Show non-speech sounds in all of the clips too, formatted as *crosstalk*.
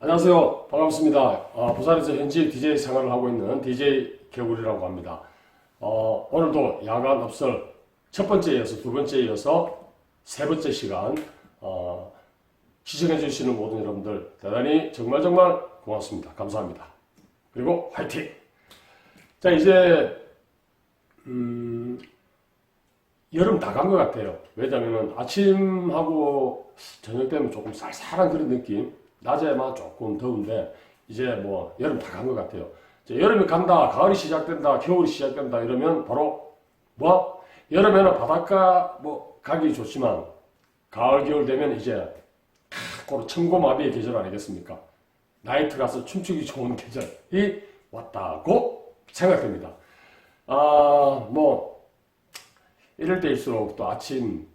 안녕하세요. 반갑습니다. 아, 부산에서 현지 DJ 생활을 하고 있는 DJ 개구리라고 합니다. 어, 오늘도 야간 업설 첫 번째 이어서 두 번째 이어서 세 번째 시간 어, 시청해 주시는 모든 여러분들 대단히 정말 정말 고맙습니다. 감사합니다. 그리고 화이팅! 자 이제 음, 여름 다 간 것 같아요. 왜냐면은 아침하고 저녁 되면 조금 쌀쌀한 그런 느낌. 낮에만 조금 더운데 이제 뭐 여름 다 간 것 같아요. 여름이 간다, 가을이 시작된다, 겨울이 시작된다 이러면 바로 뭐 여름에는 바닷가 뭐 가기 좋지만 가을 겨울 되면 이제 고로 천고마비의 계절 아니겠습니까? 나이트 가서 춤추기 좋은 *laughs* 계절이 왔다고 생각됩니다. 아, 뭐 이럴 때일수록 또 아침,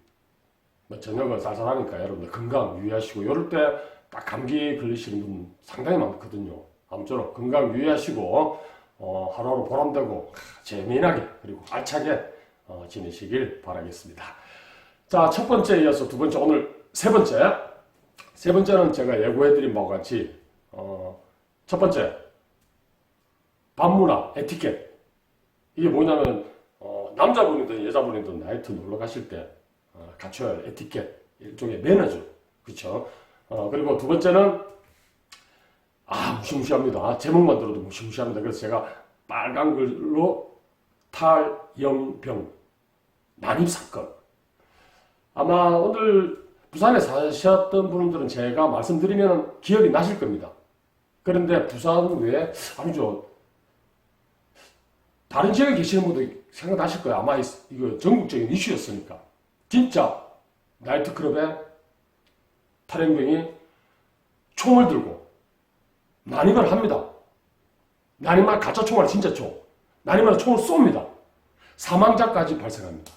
뭐 저녁은 쌀쌀하니까 여러분들 건강 유의하시고 이럴 때 딱 감기 걸리시는 분 상당히 많거든요. 아무쪼록 건강 유의하시고 어, 하루하루 보람되고 재미나게 그리고 알차게 어, 지내시길 바라겠습니다. 자, 첫 번째 이어서 두 번째 오늘 세 번째 세 번째는 제가 예고해드린 바와 같이 어, 첫 번째 반문화 에티켓 이게 뭐냐면 어, 남자분이든 여자분이든 나이트 놀러 가실 때 어, 갖춰야 할 에티켓 일종의 매너죠. 그렇죠 어, 그리고 두 번째는 아 무시무시합니다. 제목만 들어도 무시무시합니다. 그래서 제가 빨간 글로 탈영병 난입 사건. 아마 오늘 부산에 사셨던 분들은 제가 말씀드리면 기억이 나실 겁니다. 그런데 부산 외에 아니죠. 다른 지역에 계시는 분들 생각나실 거예요. 아마 이- 이거 전국적인 이슈였으니까. 진짜 나이트클럽에 탈영병이 총을 들고 난입을 합니다. 난입만 가짜 총알 진짜 총. 난입만 총을 쏩니다. 사망자까지 발생합니다.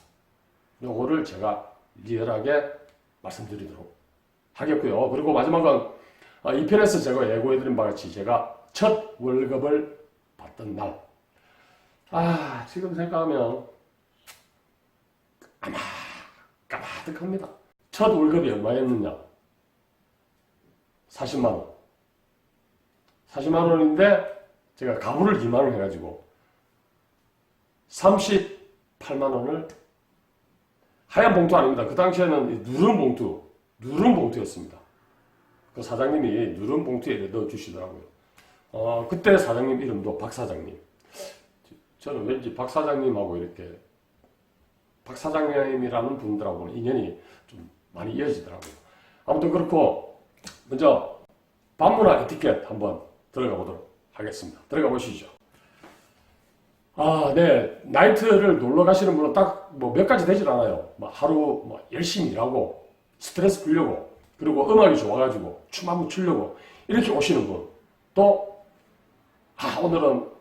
요거를 제가 리얼하게 말씀드리도록 하겠고요. 그리고 마지막은 아, 이 편에서 제가 예고해드린 바와 같이 제가 첫 월급을 받던 날. 아, 지금 생각하면 아마 까마득합니다. 첫 월급이 얼마였느냐? 40만원. 40만원인데 제가 가구를 2만원 해가지고 38만원을 하얀 봉투 아닙니다. 그 당시에는 이 누런 봉투, 누런 봉투였습니다. 그 사장님이 누런 봉투에 넣어주시더라고요. 어, 그때 사장님 이름도 박 사장님. 저는 왠지 박 사장님하고 이렇게 박 사장님이라는 분들하고는 인연이 좀 많이 이어지더라고요. 아무튼 그렇고 먼저 반문화 에티켓 한번 들어가 보도록 하겠습니다. 들어가 보시죠. 아, 네. 나이트를 놀러 가시는 분은 딱 뭐 몇 가지 되질 않아요. 뭐 하루 뭐 열심히 일하고 스트레스 풀려고 그리고 음악이 좋아가지고 춤 한번 추려고 이렇게 오시는 분. 또, 아, 오늘은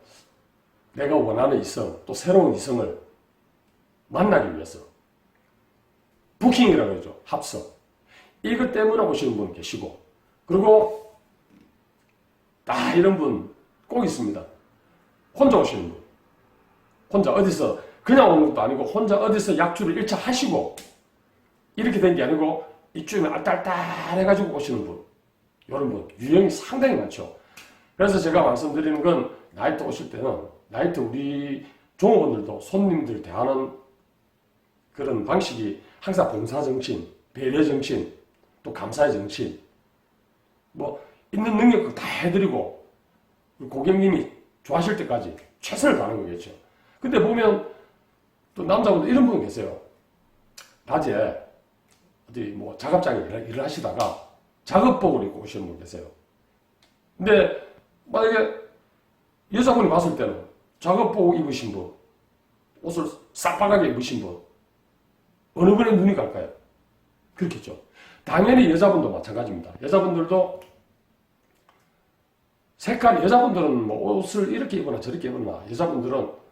내가 원하는 이성, 또 새로운 이성을 만나기 위해서 부킹이라고 하죠. 합석. 이것 때문에 오시는 분 계시고 그리고 아, 이런 분 꼭 있습니다. 혼자 오시는 분. 혼자 어디서 그냥 오는 것도 아니고 혼자 어디서 약주를 1차 하시고 이렇게 된 게 아니고 이쯤에 알딸딸 해가지고 오시는 분 이런 분 유형이 상당히 많죠 그래서 제가 말씀드리는 건 나이트 오실 때는 나이트 우리 종업원들도 손님들 대하는 그런 방식이 항상 봉사 정신, 배려 정신, 또 감사의 정신 뭐 있는 능력을 다 해드리고 고객님이 좋아하실 때까지 최선을 다하는 거겠죠 근데 보면 또 남자분들 이런 분 계세요. 낮에 어디 뭐 작업장에 일을 하시다가 작업복을 입고 오시는 분 계세요. 근데 만약에 여자분이 봤을 때는 작업복 입으신 분, 옷을 싹박하게 입으신 분, 어느 분의 눈이 갈까요? 그렇겠죠. 당연히 여자분도 마찬가지입니다. 여자분들도 색깔, 여자분들은 뭐 옷을 이렇게 입거나 저렇게 입거나 여자분들은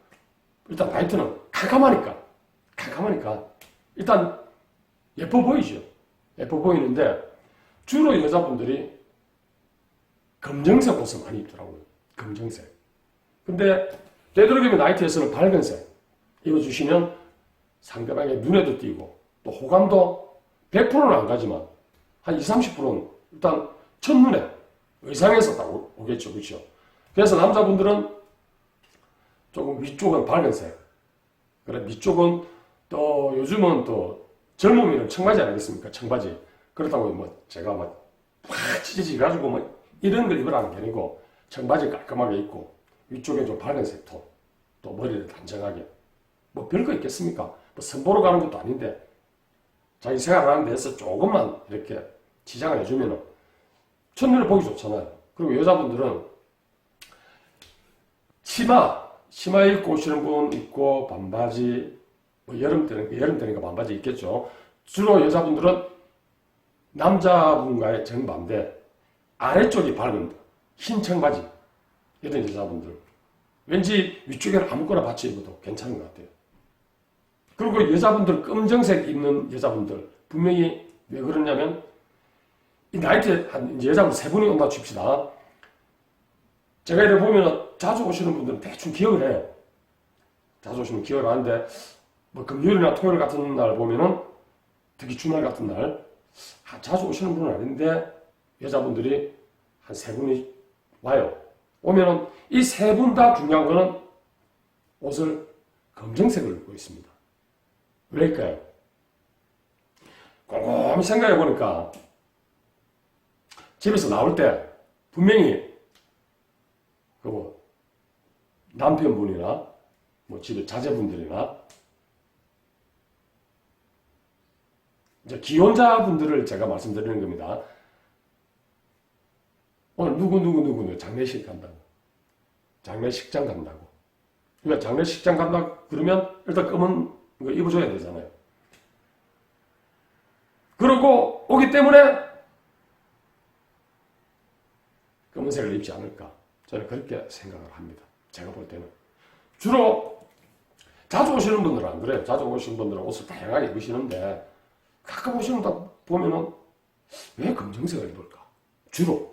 일단 나이트는 캄캄하니까 캄캄하니까 일단 예뻐 보이죠 예뻐 보이는데 주로 여자분들이 검정색 옷을 많이 입더라고요 검정색 근데 되도록이면 나이트에서는 밝은색 입어주시면 상대방의 눈에도 띄고 또 호감도 100%는 안 가지만 한 20, 30%는 일단 첫눈에 의상에서 딱 오- 오겠죠. 그렇죠? 그래서 남자분들은 조금 위쪽은 밝은색, 그래 밑쪽은 또 요즘은 또 젊음이는 청바지 아니겠습니까? 청바지. 그렇다고 뭐 제가 막팍 찢어지 가지고 뭐 이런 걸 입으라는 게 아니고 청바지 깔끔하게 입고 위쪽에 좀 밝은색 톤, 또 머리를 단정하게 뭐 별거 있겠습니까? 뭐 선보러 가는 것도 아닌데 자기 생활하는 데서 조금만 이렇게 지장을 해주면은 첫눈에 보기 좋잖아요. 그리고 여자분들은 치마, 치마 입고 오시는 분 있고 반바지, 뭐 여름 때는 여름 때니까 반바지 있겠죠. 주로 여자분들은 남자분과의 정반대 아래쪽이 밝은 흰 청바지 이런 여자분들 왠지 위쪽에는 아무거나 받쳐 입어도 괜찮은 것 같아요. 그리고 여자분들 검정색 입는 여자분들 분명히 왜 그러냐면 이 나이트에 한 여자분 세 분이 온다 칩시다. 제가 이렇게 보면 자주 오시는 분들은 대충 기억을 해요. 자주 오시면 기억을 하는데 뭐 금요일이나 토요일 같은 날 보면은 특히 주말 같은 날 아, 자주 오시는 분은 아닌데 여자분들이 한 세 분이 와요. 오면은 이 세 분 다 중요한 거는 옷을 검정색을 입고 있습니다. 왜일까요? 곰곰이 생각해 보니까 집에서 나올 때 분명히 그뭐 남편분이나 뭐 집에 자제분들이나 이제 기혼자분들을 제가 말씀드리는 겁니다. 오늘 누구 누구 누구는 장례식 간다고 장례식장 간다고 그러니까 장례식장 간다 그러면 일단 검은 거 입어줘야 되잖아요. 그러고 오기 때문에 검은색을 입지 않을까 저는 그렇게 생각을 합니다. 제가 볼 때는 주로 자주 오시는 분들은 안 그래요. 자주 오시는 분들은 옷을 다양하게 입으시는데 가끔 오시는 분 보면은 왜 검정색을 입을까? 주로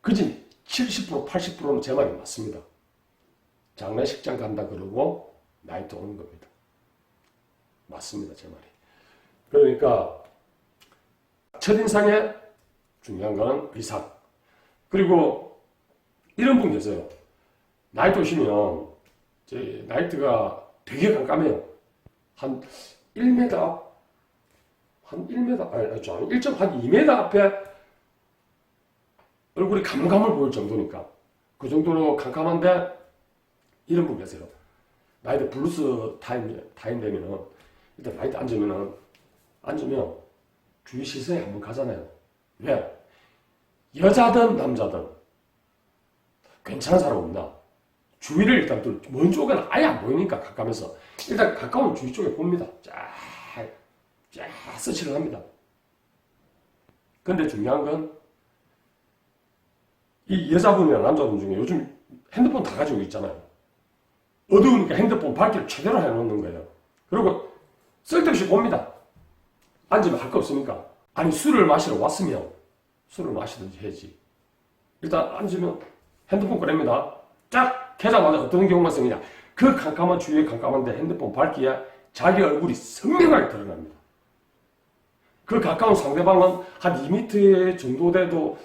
그진 70% 80%는 제 말이 맞습니다. 장례식장 간다 그러고 나이트 오는 겁니다. 맞습니다, 제 말이. 그러니까 첫인상에 중요한 거는 의상. 그리고 이런 분 계세요. 나이트 오시면 제 나이트가 되게 깜깜해요. 한 1m 앞, 한 1m, 아니, 아니, 좀 1점 한 2m 앞에 얼굴이 감감을 보일 정도니까 그 정도로 캄캄한데 이런 분 계세요. 나이트 블루스 타임, 타임 되면은 일단 나이트 앉으면은 앉으면 주위 시선이 한번 가잖아요. 왜? 여자든 남자든 괜찮은 사람 없나? 주위를 일단 또 먼 쪽에는 아예 안 보이니까 가까면서 일단 가까운 주위 쪽에 봅니다. 쫙, 쫙 서치를 합니다. 근데 중요한 건 이 여자분이나 남자분 중에 요즘 핸드폰 다 가지고 있잖아요. 어두우니까 핸드폰 밝기를 최대로 해놓는 거예요. 그리고 쓸데없이 봅니다. 앉으면 할 거 없으니까. 아니 술을 마시러 왔으면 술을 마시든지 해야지. 일단 앉으면 핸드폰 꺼냅니다. 쫙 켜자마자 어떤 경우가 생기냐. 그 깜깜한 주위에 깜깜한데 핸드폰 밝기에 자기 얼굴이 선명하게 드러납니다. 그 가까운 상대방은 한 2m 정도 돼도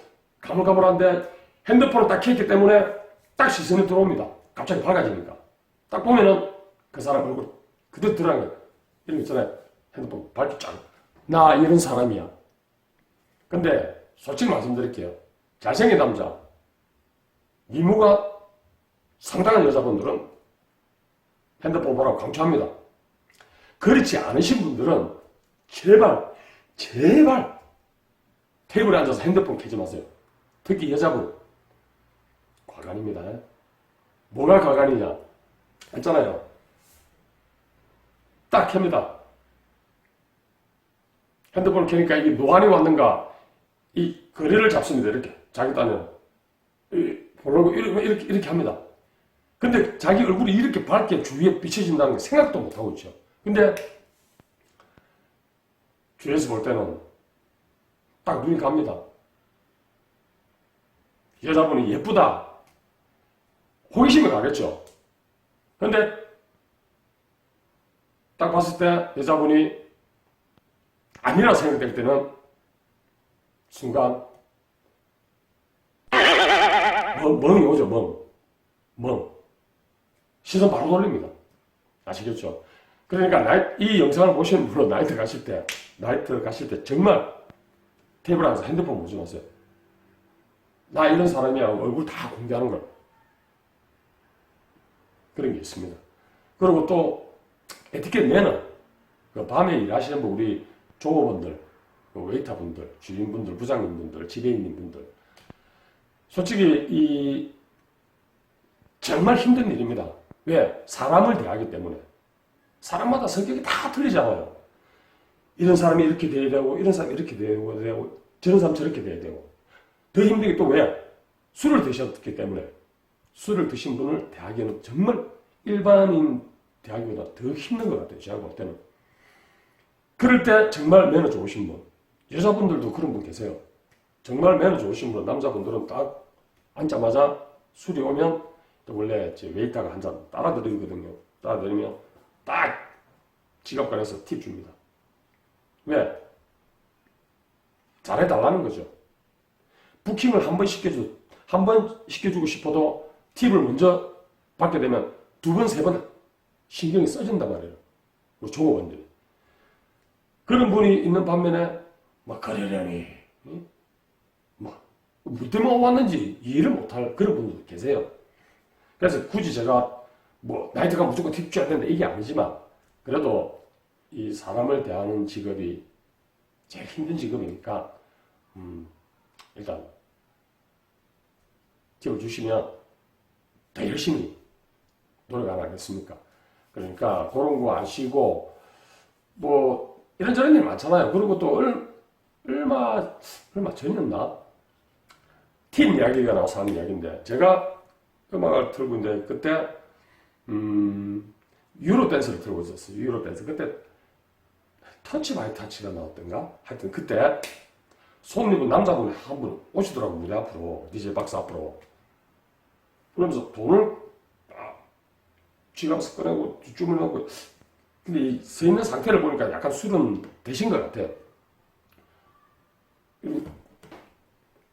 가물가물한데 핸드폰을 딱 켰기 때문에 딱 시선이 들어옵니다. 갑자기 밝아지니까. 딱 보면은 그 사람 얼굴 그대로 드러나는 거예요. 이런 거 있잖아요. 핸드폰 밝기 쫙. 나 이런 사람이야. 근데 솔직히 말씀드릴게요. 잘생긴 남자, 미모가 상당한 여자분들은 핸드폰 보라고 강추합니다. 그렇지 않으신 분들은 제발, 제발 테이블에 앉아서 핸드폰 켜지 마세요. 특히 여자분. 과간입니다. 뭐가 과간이냐? 했잖아요. 딱 켭니다. 핸드폰을 켜니까 이게 노안이 왔는가? 이 거리를 잡습니다. 이렇게. 자기. 이 보려고 이렇게, 이렇게, 이렇게 합니다. 근데 자기 얼굴이 이렇게 밝게 주위에 비춰진다는 게 생각도 못하고 있죠. 근데 주위에서 볼 때는 딱 눈이 갑니다. 여자분이 예쁘다. 호기심이 가겠죠. 근데 딱 봤을 때 여자분이 아니라 생각될 때는 순간 멍, 멍이 오죠, 멍. 멍. 시선 바로 돌립니다. 아시겠죠? 그러니까 나이, 이 영상을 보시는 분은 나이트 가실 때, 나이트 가실 때 정말 테이블 안에서 핸드폰 보지 마세요. 나 이런 사람이야. 얼굴 다 공개하는 걸. 그런 게 있습니다. 그리고 또 에티켓 매너. 그 밤에 일하시는 분, 우리 조업원들, 그 웨이터분들, 주인분들, 부장님분들, 지배인님분들. 솔직히 이 정말 힘든 일입니다. 왜? 사람을 대하기 때문에. 사람마다 성격이 다 틀리잖아요. 이런 사람이 이렇게 돼야 되고, 이런 사람이 이렇게 돼야 되고, 저런 사람 저렇게 돼야 되고. 더 힘든 게 또 왜? 술을 드셨기 때문에. 술을 드신 분을 대하기에는 정말 일반인 대하기보다 더 힘든 것 같아요. 제가 볼 때는. 그럴 때 정말 매너 좋으신 분. 여자분들도 그런 분 계세요. 정말 매너 좋으신 분, 남자분들은 딱 앉자마자 술이 오면 또 원래 제 웨이터가 한 잔 따라 드리거든요. 따라 드리면 딱 지갑 꺼내서 팁 줍니다. 왜? 잘해달라는 거죠. 부킹을 한 번 시켜주, 한 번 시켜주고 싶어도 팁을 먼저 받게 되면 두 번, 세 번 신경이 써진단 말이에요. 우리 종업원들이. 그런 분이 있는 반면에 막 거래량이 응? 뭐 때문에 왔는지 이해를 못할 그런 분들도 계세요. 그래서 굳이 제가 뭐 나이트가 무조건 팁 줘야 된다 이게 아니지만 그래도 이 사람을 대하는 직업이 제일 힘든 직업이니까 음, 일단 팁을 주시면 더 열심히 노력 안 하겠습니까? 그러니까 그런 거 아시고 뭐 이런저런 일 많잖아요. 그리고 또 얼, 얼마 얼마 전이었나 팀 이야기가 나와서 하는 이야기인데 제가 음악을 틀고 있는데 그때 음, 유로 댄스를 틀고 있었어요. 유로 댄스 그때 터치 바이 터치가 나왔던가 하여튼 그때 손님은 남자분 한 분 오시더라고 무대 앞으로 DJ 박스 앞으로 그러면서 돈을 아, 지갑에서 꺼내고 주문하고 근데 이 서 있는 상태를 보니까 약간 술은 되신 것 같아요.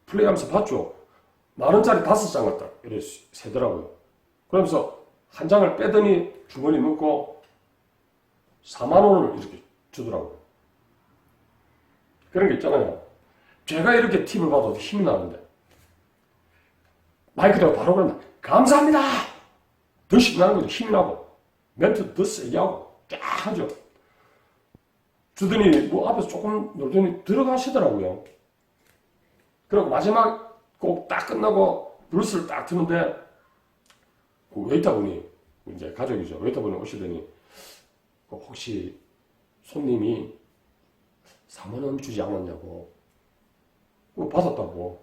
플레이하면서 봤죠. 만 원짜리 다섯 장을 딱 이렇게 세더라고요. 그러면서 한 장을 빼더니 주머니 넣고 4만 원을 이렇게 주더라고요. 그런 게 있잖아요. 제가 이렇게 팁을 받아도 힘이 나는데 마이크대고 바로 그런다. 감사합니다. 더 신나는 거죠. 힘이 나고 멘트 더 세게 하고 쫙 하죠. 주더니 뭐 앞에서 조금 놀더니 들어가시더라고요. 그리고 마지막 곡 딱 끝나고 블루스를 딱 트는데 그 웨이터분이 이제 가족이죠. 웨이터분이 오시더니 그 혹시 손님이 4만 원 주지 않았냐고 그거 받았다고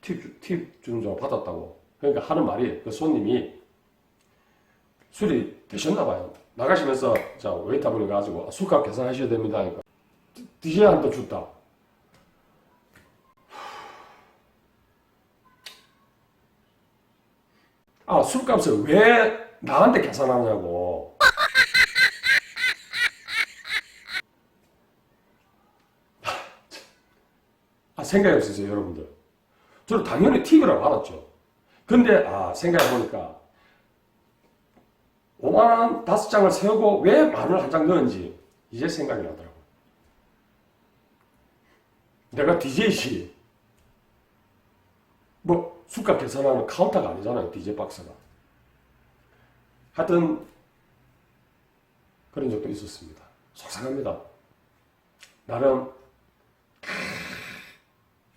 팁, 주- 팁 주는 줄 받았다고 그러니까 하는 말이 그 손님이 술이 드셨나 봐요. 나가시면서 자 웨이터분이 가지고 아, 술값 계산하셔야 됩니다. 하니까 DJ한테 줬다. 아, 술값을 왜 나한테 계산하냐고. 아, 생각이 없으세요, 여러분들. 저는 당연히 팁이라고 알았죠. 근데, 아, 생각해보니까, 5만원 다섯 장을 세우고 왜 만원 한 장 넣은지, 이제 생각이 나더라고요. 내가 DJ시, 뭐 술값 계산하는 카운터가 아니잖아요. DJ 박스가. 하여튼 그런 적도 있었습니다. 속상합니다. 나름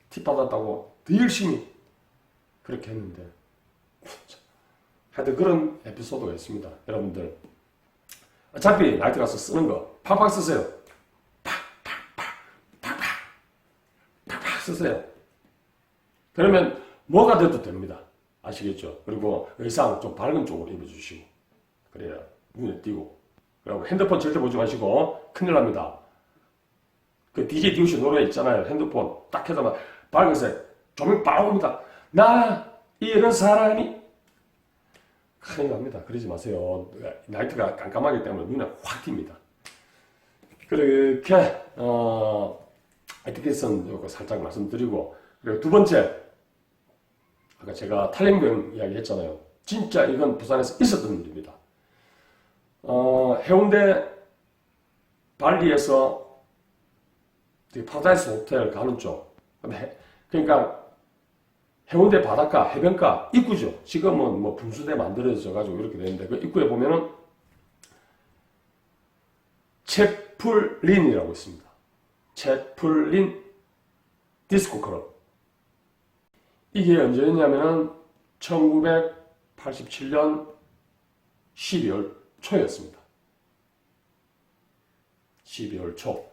팁 받았다고 더 열심히 그렇게 했는데 하여튼 그런 에피소드가 있습니다. 여러분들 어차피 나이트 가서 쓰는 거 팍팍 쓰세요. 팍팍팍 팍팍 팍팍 쓰세요. 그러면 뭐가 돼도 됩니다. 아시겠죠? 그리고 의상 좀 밝은 쪽으로 입어주시고 그래야 눈에 띄고 그리고 핸드폰 절대 보지 마시고 큰일 납니다. 그 DJ 디우시 노래 있잖아요. 핸드폰 딱 해서 밝은색 조명 바로 옵니다. 나 이런 사람이 큰일 납니다. 그러지 마세요. 나이트가 깜깜하기 때문에 눈에 확 띕니다. 그렇게 어, 에티켓은 요거 살짝 말씀드리고 그리고 두 번째 아까 제가 탈행병 이야기 했잖아요. 진짜 이건 부산에서 있었던 일입니다. 어, 해운대 발리에서 되게 파라다이스 호텔 가는 쪽. 해- 그러니까 해운대 바닷가, 해변가 입구죠. 지금은 뭐 분수대 만들어져 가지고 이렇게 되는데 그 입구에 보면은 채플린이라고 있습니다. 채플린 디스코 클럽. 이게 언제였냐면은 1987년 12월 초였습니다. 12월 초.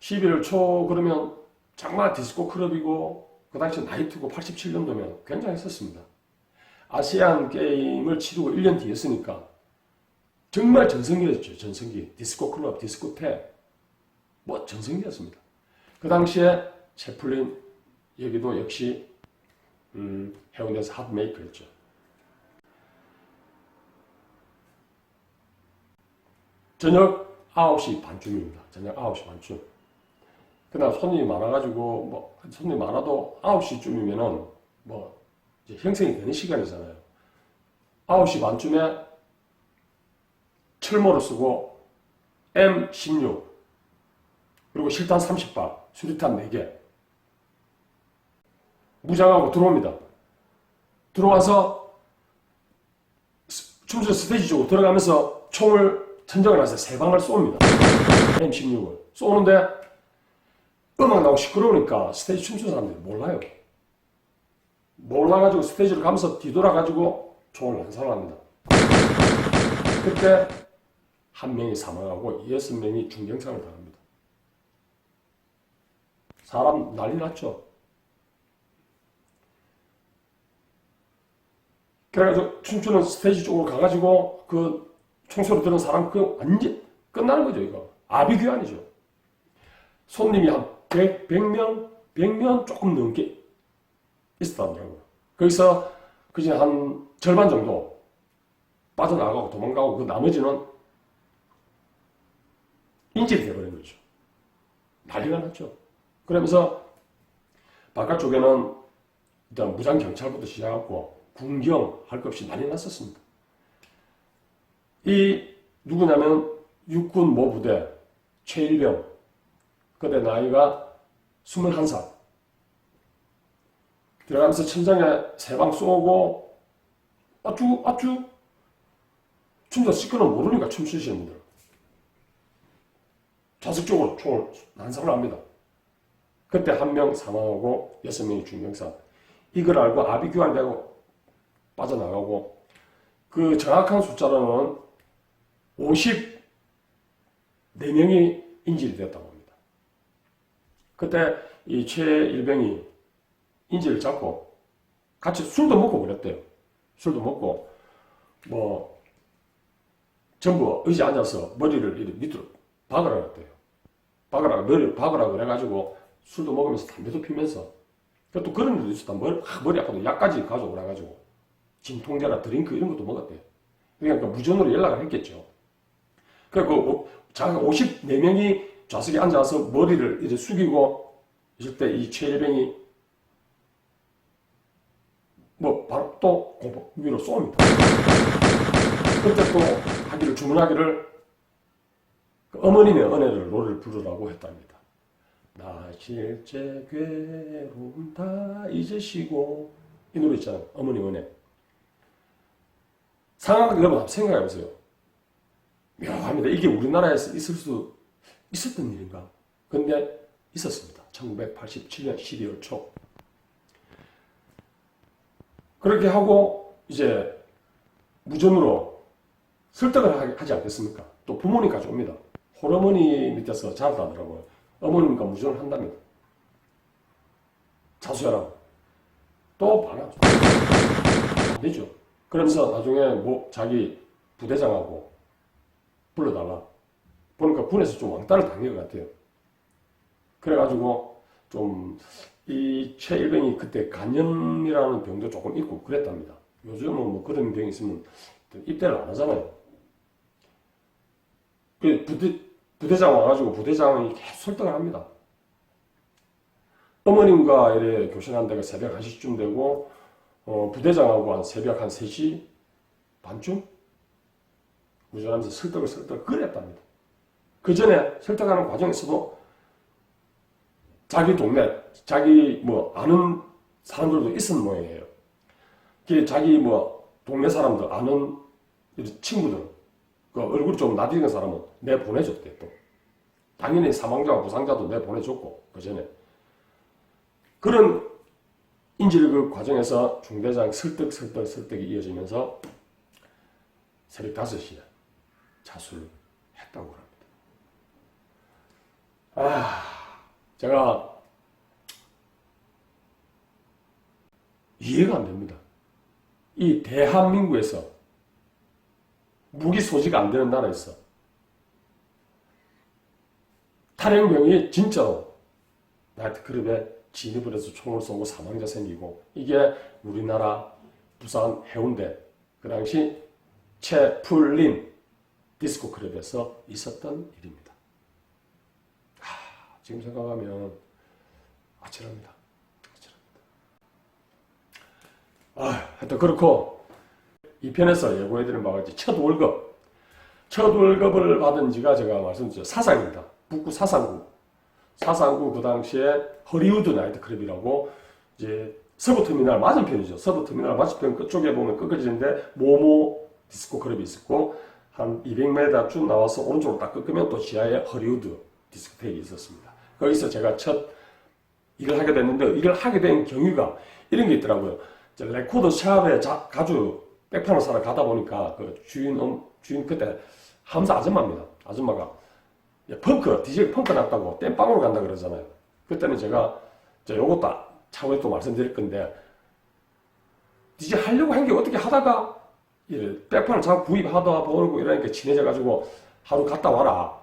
12월 초 그러면 정말 디스코 클럽이고 그 당시 나이트고 87년도면 굉장했었습니다. 아시안 게임을 치르고 1년 뒤였으니까 정말 전성기였죠. 전성기. 디스코 클럽, 디스코테 뭐 전성기였습니다. 그 당시에 채플린 여기도 역시 음, 해운대에서 핫메이커였죠. 저녁 9시 반쯤입니다. 저녁 9시 반쯤. 그날 손님이 많아가지고 뭐 손님 많아도 9시쯤이면은 뭐 형성이 되는 시간이잖아요. 9시 반쯤에 철모를 쓰고 M16 그리고 실탄 30발, 수류탄 4개 무장하고 들어옵니다. 들어와서 스- 춤추 스테이지 쪽으로 들어가면서 총을 천정을 해서 세 방을 쏩니다. M16을 쏘는데 음악 나오고 시끄러우니까 스테이지 춤추는 사람들이 몰라요. 몰라가지고 스테이지를 가면서 뒤돌아가지고 총을 난사합니다. 그때 한 명이 사망하고 여섯 명이 중경상을 당합니다. 사람 난리 났죠. 그래가지고 춤추는 스테이지 쪽으로 가가지고 그 총소리 들은 사람 그 완전 끝나는 거죠 이거 아비규환이죠. 손님이 한 100, 100명, 100명 조금 넘게 있었다더라고요. 거기서 그중에 한 절반 정도 빠져나가고 도망가고 그 나머지는 인질이 돼버린 거죠. 난리가 났죠. 그러면서 바깥쪽에는 일단 무장 경찰부터 시작하고 군경 할 것 없이 난리 났었습니다. 이 누구냐면 육군 모부대 최일병 그때 나이가 21살 들어가면서 천장에 세 방 쏘고 아쭈 아쭈 춤도 시끄러워 모르니까 춤추시는 분들 좌석쪽으로 총을 난사를 합니다. 그때 한 명 사망하고 여섯 명이 중경사. 이걸 알고 아비규환되고 빠져나가고 그 정확한 숫자로는 54명이 인질이 됐다고. 그때 이 최일병이 인질을 잡고 같이 술도 먹고 그랬대요. 술도 먹고 뭐 전부 의자 앉아서 머리를 밑으로 박으라 그랬대요. 박으라, 머리를 박으라 그래가지고 술도 먹으면서 담배도 피면서 그또 그런 일도 있었다. 머리, 아, 머리 아파도 약까지 가져오라 가지고 진통제나 드링크 이런 것도 먹었대요. 그러니까 무전으로 연락을 했겠죠. 그리고 자가 54명이 좌석에 앉아서 머리를 이제 숙이고 있을 때 이 최일병이 뭐 바로 또 공포 위로 쏩니다. 그때 또 하기를 주문하기를 그 어머님의 은혜를 노래를 부르라고 했답니다. 나 실제 괴로움 다 잊으시고 이 노래 있잖아요. 어머니 은혜. 상황 여러분 한번 생각해 보세요. 묘합니다. 이게 우리나라에서 있을 수 있었던 일인가? 근데 있었습니다. 1987년 12월 초. 그렇게 하고 이제 무전으로 설득을 하- 하지 않겠습니까? 또 부모님까지 옵니다. 홀어머니 밑에서 자랐다더라고요. 어머님과 무전을 한답니다. 자수해라. 또 반항. 안 되죠. 그러면서 나중에 뭐 자기 부대장하고 불러달라. 보니까 군에서 좀 왕따를 당한 것 같아요. 그래가지고 좀 이 최일병이 그때 간염이라는 병도 조금 있고 그랬답니다. 요즘은 뭐 그런 병이 있으면 입대를 안 하잖아요. 그 부대, 부대장 와가지고 부대장이 계속 설득을 합니다. 어머님과 이래 교신한 데가 새벽 1시쯤 되고, 어, 부대장하고 한 새벽 한 3시 반쯤 무전하면서 설득을 설득을 그랬답니다. 그 전에 설득하는 과정에서도 자기 동네, 자기 뭐 아는 사람들도 있었는 모양이에요. 그 자기 뭐 동네 사람들 아는 친구들 그 얼굴이 좀 나디는 사람은 내 보내줬대 또. 당연히 사망자와 부상자도 내 보내줬고 그 전에 그런 인질 그 과정에서 중대장 설득 설득 설득이 이어지면서 새벽 5시에 자수를 했다고 합니다. 아, 제가 이해가 안 됩니다. 이 대한민국에서 무기 소지가 안 되는 나라에서 탈영병이 진짜로 나이트클럽에 진입을 해서 총을 쏘고 사망자 생기고 이게 우리나라 부산 해운대 그 당시 채플린 디스코 클럽에서 있었던 일입니다. 아, 지금 생각하면 아찔합니다. 아찔합니다. 아, 하여튼 그렇고 이 편에서 예고해드린 바와 같이 첫 월급 첫 월급을 받은 지가 제가 말씀드렸죠 사상입니다. 북구 사상구 사상구 그 당시에 허리우드 나이트클럽이라고 이제 서부터미널 맞은편이죠. 서부터미널 맞은편 그쪽에 보면 꺾어지는데 모모 디스코 클럽이 있었고 한 200m 쭉 나와서 오른쪽으로 딱 꺾으면 또 지하에 허리우드 디스코텍이 있었습니다. 거기서 제가 첫 일을 하게 됐는데 일을 하게 된 경위가 이런 게 있더라고요. 레코드 샵에 자, 가주 백판을 사러 가다 보니까 그 주인 음, 주인 그때 함사 아줌마입니다. 아줌마가 야, 펑크 디젤 펑크 났다고 땜빵으로 간다 그러잖아요. 그때는 제가 저 요것도 차후에 또 말씀드릴 건데 디젤 하려고 한 게 어떻게 하다가 이 백판을 자꾸 구입하다 보고 이러니까 친해져 가지고 하루 갔다 와라.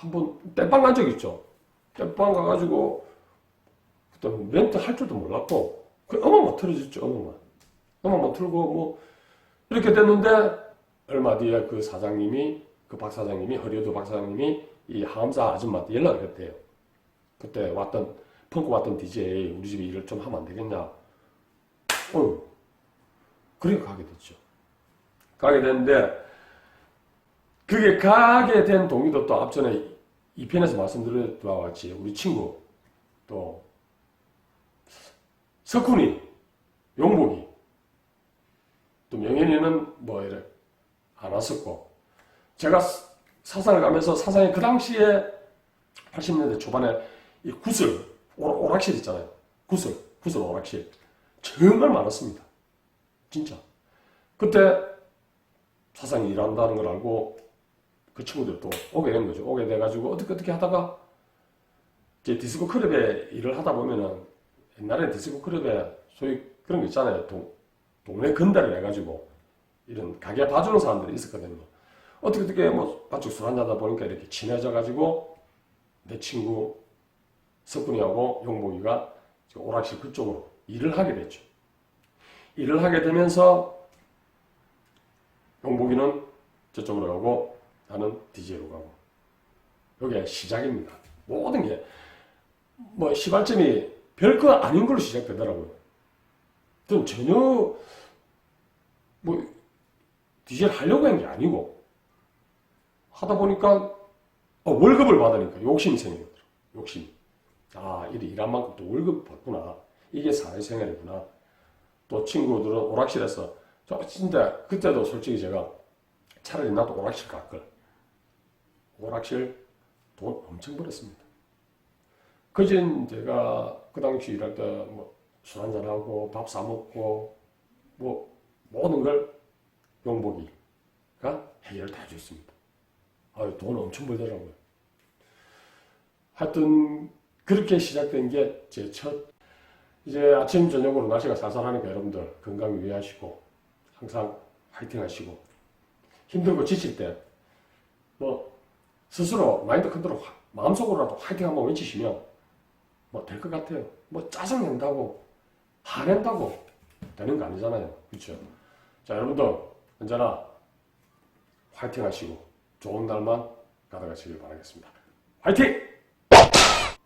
한번 땜빵 간 적 있죠. 땜빵 가가지고 그때 멘트 할 줄도 몰랐고 그 음악만 틀어줬죠 음악만. 음악만 틀고 뭐 이렇게 됐는데 얼마 뒤에 그 사장님이 그 박 사장님이 허리우드 박 사장님이 이 하암사 아줌마한테 연락을 했대요. 그때 왔던 펑크 왔던 DJ 우리 집에 일을 좀 하면 안 되겠냐? 어, 그래 가게 됐죠. 가게 됐는데 그게 가게 된 동기도 또 앞전에 이 편에서 말씀드린 바와 같이 우리 친구 또 석훈이 용복이 또 명현이는 뭐 이래 안 왔었고 제가 사상을 가면서 사상이 그 당시에 80년대 초반에 이 구슬 오- 오락실 있잖아요. 구슬 구슬 오락실. 정말 많았습니다. 진짜. 그때 사상이 일한다는 걸 알고 그 친구들 또 오게 된 거죠 오게 돼가지고 어떻게 어떻게 하다가 이제 디스코 클럽에 일을 하다 보면은 옛날에 디스코 클럽에 소위 그런 거 있잖아요 동, 동네 건달을 해가지고 이런 가게 봐주는 사람들이 있었거든요. 어떻게 어떻게 뭐 바쪽 술 한잔 하다 보니까 이렇게 친해져가지고 내 친구 석군이하고 용복이가 오락실 그쪽으로 일을 하게 됐죠. 일을 하게 되면서 용복이는 저쪽으로 가고 나는 DJ로 가고. 이게 시작입니다. 모든 게. 뭐 시발점이 별거 아닌 걸로 시작되더라고요. 전 전혀 뭐 디젤 하려고 한 게 아니고. 하다 보니까 어, 월급을 받으니까. 욕심이 생기더라고 욕심 아 이래 일한 만큼 또 월급 받구나. 이게 사회생활이구나. 또 친구들은 오락실에서 저 진짜 그때도 솔직히 제가 차라리 나도 오락실 갈걸 오락실 돈 엄청 벌었습니다 그전 제가 그 당시 일할 때뭐술 한잔하고 밥 사먹고 뭐 모든 걸 용복이가 해결을 다 해줬습니다. 아유, 돈 엄청 벌더라고요. 하여튼, 그렇게 시작된 게 제 첫, 이제 아침, 저녁으로 날씨가 쌀쌀하니까 여러분들 건강 유의하시고, 항상 화이팅 하시고, 힘들고 지칠 때, 뭐, 스스로 마인드 컨트롤, 화- 마음속으로라도 화이팅 한번 외치시면, 뭐, 될 것 같아요. 뭐, 짜증낸다고, 화낸다고, 되는 거 아니잖아요. 그렇죠? 자, 여러분들, 언제나 화이팅 하시고 좋은 날만 가져가시길 바라겠습니다. 화이팅!